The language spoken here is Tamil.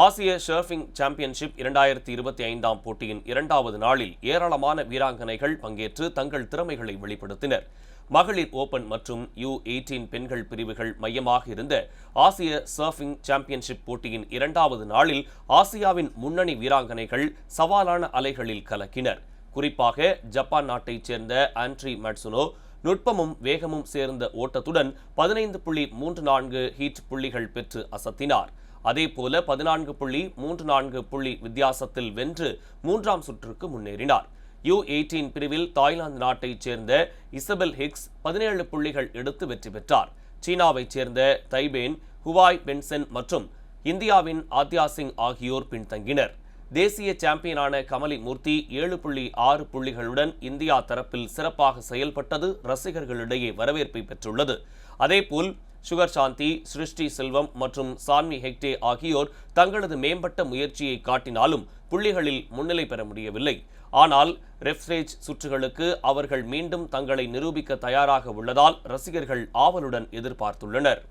ஆசிய ஷர்ஃபிங் சாம்பியன்ஷிப் இரண்டாயிரத்தி இருபத்தி ஐந்தாம் போட்டியின் இரண்டாவது நாளில் ஏராளமான வீராங்கனைகள் பங்கேற்று தங்கள் திறமைகளை வெளிப்படுத்தினர். மகளிர் ஓபன் மற்றும் யூ எயிட்டீன் பெண்கள் பிரிவுகள் மையமாக இருந்த ஆசிய சர்ஃபிங் சாம்பியன்ஷிப் போட்டியின் இரண்டாவது நாளில் ஆசியாவின் முன்னணி வீராங்கனைகள் சவாலான அலைகளில் கலக்கினர். குறிப்பாக ஜப்பான் நாட்டைச் சேர்ந்த ஆண்ட்ரி மட்சுனோ நுட்பமும் வேகமும் சேர்ந்த ஓட்டத்துடன் பதினைந்து புள்ளி மூன்று நான்கு ஹீட் புள்ளிகள் பெற்று அசத்தினார். அதேபோல பதினான்கு புள்ளி மூன்று நான்கு புள்ளி வித்தியாசத்தில் வென்று மூன்றாம் சுற்றுக்கு முன்னேறினார். யூ எயிட்டீன் பிரிவில் தாய்லாந்து நாட்டைச் சேர்ந்த இசபெல் ஹிக்ஸ் பதினேழு புள்ளிகள் எடுத்து வெற்றி பெற்றார். சீனாவைச் சேர்ந்த தைபேன் ஹுவாய் பென்சென் மற்றும் இந்தியாவின் ஆத்யா சிங் ஆகியோர் பின்தங்கினர். தேசிய சாம்பியனான கமலி மூர்த்தி ஏழு புள்ளி ஆறு புள்ளிகளுடன் இந்தியா தரப்பில் சிறப்பாக செயல்பட்டது ரசிகர்களிடையே வரவேற்பை பெற்றுள்ளது. அதேபோல் சுகர் சாந்தி சிருஷ்டி செல்வம் மற்றும் சான்வி ஹெக்டே ஆகியோர் தங்களது மேம்பட்ட முயற்சியை காட்டினாலும் புள்ளிகளில் முன்னிலை பெற முடியவில்லை. ஆனால் ரெஃப்ரேஜ் சுற்றுகளுக்கு அவர்கள் மீண்டும் தங்களை நிரூபிக்க தயாராக உள்ளதால் ரசிகர்கள் ஆவலுடன் எதிர்பார்த்துள்ளனர்.